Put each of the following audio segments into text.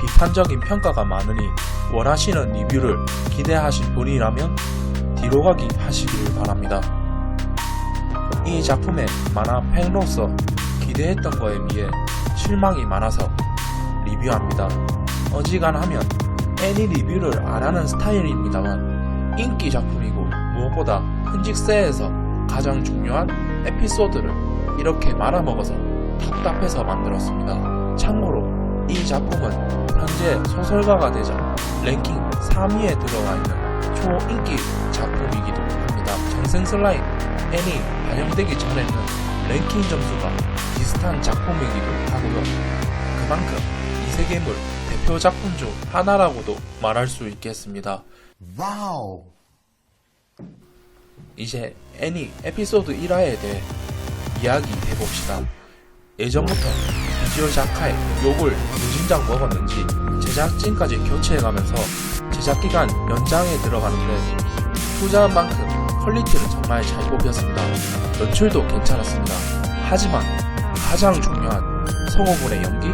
비판적인 평가가 많으니 원하시는 리뷰를 기대하신 분이라면 뒤로 가기 하시길 바랍니다. 이 작품의 만화 팬으로서 기대했던 거에 비해 실망이 많아서 리뷰합니다. 어지간하면 애니 리뷰를 안 하는 스타일입니다만 인기 작품이고 무엇보다 흔직세에서 가장 중요한 에피소드를 이렇게 말아먹어서 답답해서 만들었습니다. 참고로 이 작품은 현재 소설가가 되자 랭킹 3위에 들어와 있는 초인기 작품이기도 합니다. 정생 슬라임 애니 반영되기 전에는 랭킹 점수가 비슷한 작품이기도 하고요. 그만큼 이 세계물 대표 작품 중 하나라고도 말할 수 있겠습니다. 와우 이제 애니 에피소드 1화에 대해 이야기 해봅시다. 예전부터 작가의 욕을 무진장 먹었는지 제작진까지 교체해가면서 제작기간 연장에 들어가는데 투자한 만큼 퀄리티는 정말 잘 뽑혔습니다. 연출도 괜찮았습니다. 하지만 가장 중요한 성우분의 연기,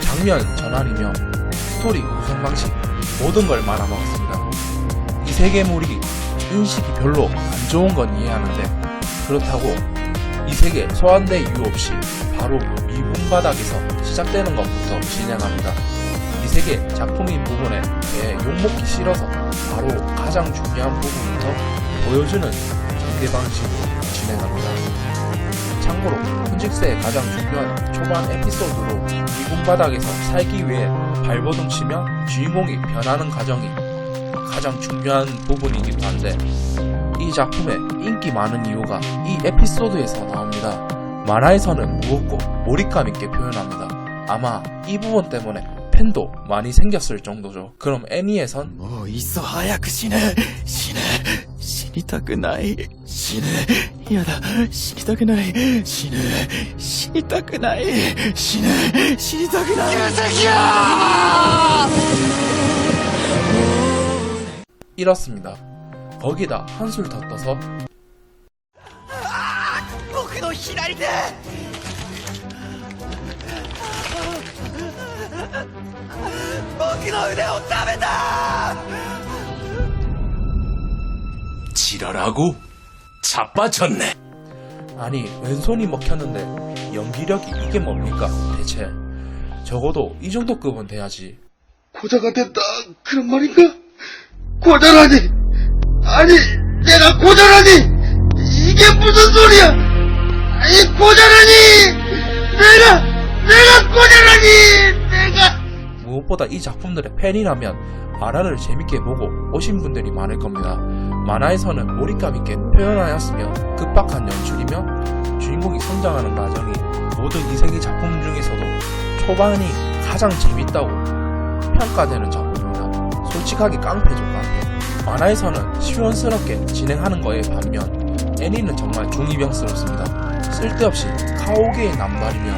장면 전환이며 스토리 구성 방식 모든 걸 말아먹었습니다. 이 세계물이 인식이 별로 안 좋은 건 이해하는데 그렇다고 이 세계 소환대 이유 없이 바로 미분 바닥에서 시작되는 것부터 진행합니다. 이 세계 작품인 부분에 대해 욕먹기 싫어서 바로 가장 중요한 부분부터 보여주는 전개 방식으로 진행합니다. 참고로 훈직세의 가장 중요한 초반 에피소드로 미분 바닥에서 살기 위해 발버둥 치며 주인공이 변하는 과정이 가장 중요한 부분이기도 한데 이 작품의 인기 많은 이유가 이 에피소드에서 나옵니다. 만화에서는 무겁고 몰입감 있게 표현합니다. 아마 이 부분 때문에 팬도 많이 생겼을 정도죠. 그럼 애니에선 もういっそ早く死ぬ死ぬ死にたくない死ぬやだ死にたくない死ぬ死にたくない死ぬ死にたくない救世や 잃었습니다. 거기다 한술 더 떠서 지랄하고 자빠졌네. 아니 왼손이 먹혔는데 연기력이 이게 뭡니까 대체 적어도 이 정도 급은 돼야지 고자가 됐다 그런 말인가? 고자라니 아니 내가 고자라니 이게 무슨 소리야 아니 고자라니 내가 내가 고자라니 내가 무엇보다 이 작품들의 팬이라면 만화를 재밌게 보고 오신 분들이 많을 겁니다. 만화에서는 몰입감 있게 표현하였으며 급박한 연출이며 주인공이 성장하는 과정이 모든 이세기 작품 중에서도 초반이 가장 재밌다고 평가되는 작품입니다. 솔직하게 깡패죠 깡패. 만화에서는 시원스럽게 진행하는 거에 반면 애니는 정말 중이병스럽습니다. 쓸데없이 카오게의 남발이며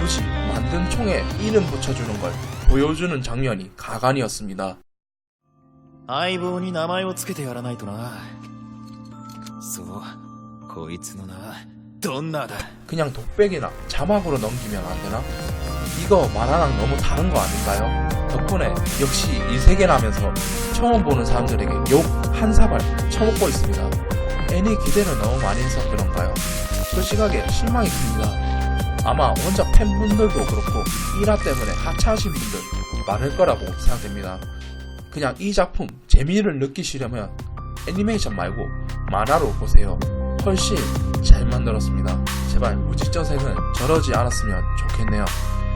굳이 만든 총에 이름 붙여주는 걸 보여주는 장면이 가관이었습니다. 相棒に名前をつけてやらないとなそうこいつの名どんなだ 그냥 독백이나 자막으로 넘기면 안 되나? 이거 만화랑 너무 다른 거 아닌가요? 덕분에 역시 이 세계라면서 처음 보는 사람들에게 욕 한 사발 쳐먹고 있습니다. 애니 기대를 너무 많이 해서 그런가요? 솔직하게 실망이 큽니다. 아마 원작 팬분들도 그렇고 1화 때문에 하차하신 분들 많을 거라고 생각됩니다. 그냥 이 작품 재미를 느끼시려면 애니메이션 말고 만화로 보세요. 훨씬 잘 만들었습니다. 제발 무직전생은 저러지 않았으면 좋겠네요.